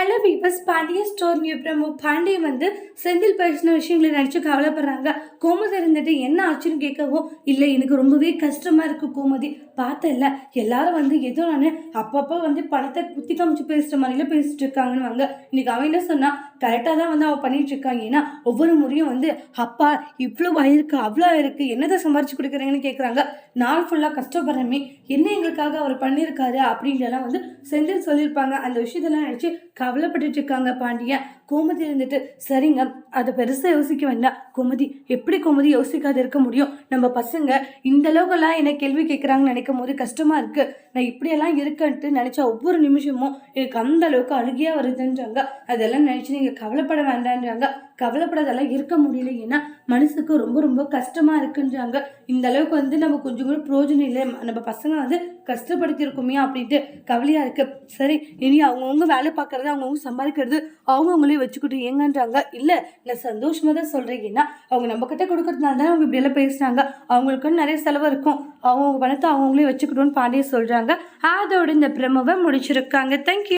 Hello viewers Pandiya store new Prabhu Pandiya வந்து செந்தில் பேசின விஷயங்களை நினச்சி கவலைப்படுறாங்க. கோமதி இருந்துட்டு என்ன ஆச்சுன்னு கேட்கவும் இல்லை எனக்கு ரொம்பவே கஷ்டமாக இருக்குது கோமதி. பார்த்தல எல்லாரும் வந்து ஏதோ நான் அப்பப்போ வந்து பணத்தை குத்தி காமிச்சு பேசுகிற மாதிரிலாம் பேசிட்டு இருக்காங்கன்னு வாங்க இன்னைக்கு அவன் என்ன சொன்னால் கரெக்டாக தான் வந்து அவள் பண்ணிகிட்ருக்காங்க ஏன்னா ஒவ்வொரு முறையும் வந்து அப்பா இவ்வளோ ஆயிருக்கு அவ்வளோ இருக்குது என்னதான் சம்பாரிச்சு கொடுக்குறீங்கன்னு கேட்குறாங்க நாள் ஃபுல்லாக கஷ்டப்படுறமே என்ன எங்களுக்காக அவர் பண்ணியிருக்காரு அப்படின்றலாம் வந்து செந்தில் சொல்லியிருப்பாங்க. அந்த விஷயத்தெல்லாம் நினச்சி கவலைப்பட்டுட்டு இருக்காங்க பாண்டியன் கோமதி இருந்துட்டு சரிங்க அதை பெருசாக யோசிக்க வேண்டாம். கோமதி எப்படி கோமதி யோசிக்காது இருக்க முடியும்? நம்ம பசங்க இந்த அளவுக்கெல்லாம் என்ன கேள்வி கேட்குறாங்கன்னு நினைக்கும் போது கஷ்டமாக இருக்குது நான் இப்படியெல்லாம் இருக்கன்ட்டு நினச்சா ஒவ்வொரு நிமிஷமும் எனக்கு அந்த அளவுக்கு அழுகியாக வருதுன்றாங்க. அதெல்லாம் நினச்சி நீங்கள் கவலைப்பட வேண்டான்றாங்க. கவலைப்படாதெல்லாம் இருக்க முடியல. ஏன்னா மனசுக்கு ரொம்ப ரொம்ப கஷ்டமா இருக்குன்றாங்க. இந்த அளவுக்கு வந்து நம்ம கொஞ்சம் கூட பிரயோஜனம் இல்லை. நம்ம பசங்க வந்து கஷ்டப்படுத்தியிருக்கோமே அப்படின்ட்டு கவலையா இருக்கு. சரி இனி அவங்கவுங்க வேலை பார்க்கறது அவங்கவுங்க சம்பாதிக்கிறது அவங்கவுங்களே வச்சுக்கிட்டு ஏங்கன்றாங்க இல்லை நான் சந்தோஷமா தான் சொல்றேன். ஏன்னா அவங்க நம்ம கிட்ட கொடுக்கறதுனால தான் அவங்க இப்படியெல்லாம் பேசுறாங்க. அவங்களுக்குன்னு நிறைய செலவு இருக்கும். அவங்கவுங்க பணத்தை அவங்கவுங்களே வச்சுக்கிட்டோன்னு பாண்டிய சொல்றாங்க. அதோட இந்த பிரமவை முடிச்சிருக்காங்க. தேங்க்யூ